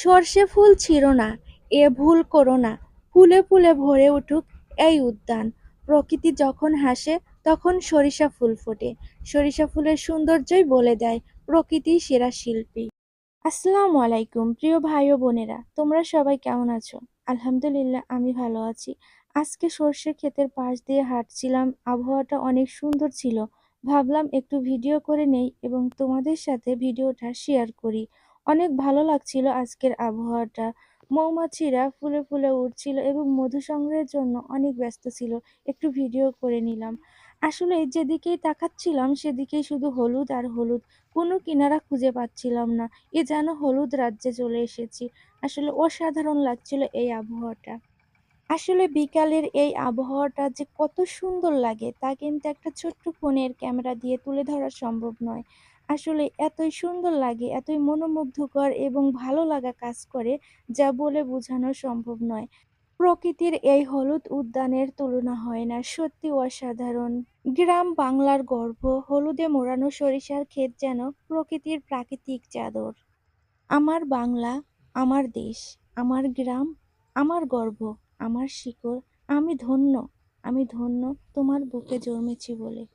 সর্ষে ফুল ছিল না, এ ভুল করো না। ফুলে ফুলে ভরে উঠুক এই উদ্যান। প্রকৃতি যখন হাসে, তখন সরিষা ফুল ফোটে। সরিষা ফুলের সৌন্দর্যই বলে দেয় প্রকৃতি সেরা শিল্পী। আসসালামু আলাইকুম, প্রিয় ভাই ও বোনেরা, তোমরা সবাই কেমন আছো? আলহামদুলিল্লাহ, আমি ভালো আছি। আজকে সর্ষে ক্ষেতের পাশ দিয়ে হাঁটছিলাম, আবহাওয়াটা অনেক সুন্দর ছিল। ভাবলাম একটু ভিডিও করে নেই এবং তোমাদের সাথে ভিডিওটা শেয়ার করি। অনেক ভালো লাগছিল আজকের আবহাওয়াটা। মৌমাছিরা ফুলে ফুলে উঠছিল এবং মধু সংগ্রহের জন্য অনেক ব্যস্ত ছিল। একটু ভিডিও করে নিলাম। আসলে যেদিকেই তাকাচ্ছিলাম সেদিকেই শুধু হলুদ আর হলুদ। কোনো কিনারা খুঁজে পাচ্ছিলাম না। এ যেন হলুদ রাজ্যে চলে এসেছি। আসলে অসাধারণ লাগছিল এই আবহাওয়াটা। আসলে বিকালের এই আবহাওয়াটা যে কত সুন্দর লাগে তা কিন্তু একটা ছোট্ট ফোনের ক্যামেরা দিয়ে তুলে ধরা সম্ভব নয়। আসলে এতই সুন্দর লাগে, এতই মনোমুগ্ধকর এবং ভালো লাগা কাজ করে, যা বলে বোঝানো সম্ভব নয়। প্রকৃতির এই হলুদ উদ্যানের তুলনা হয় না, সত্যি অসাধারণ। গ্রাম বাংলার গর্ভ হলুদে মোড়ানো সরিষার ক্ষেত যেন প্রকৃতির প্রাকৃতিক চাদর। আমার বাংলা, আমার দেশ, আমার গ্রাম, আমার গর্ব, আমার শিকড়, আমি ধন্য আমি ধন্য, তোমার বুকে জন্মেছি বলে।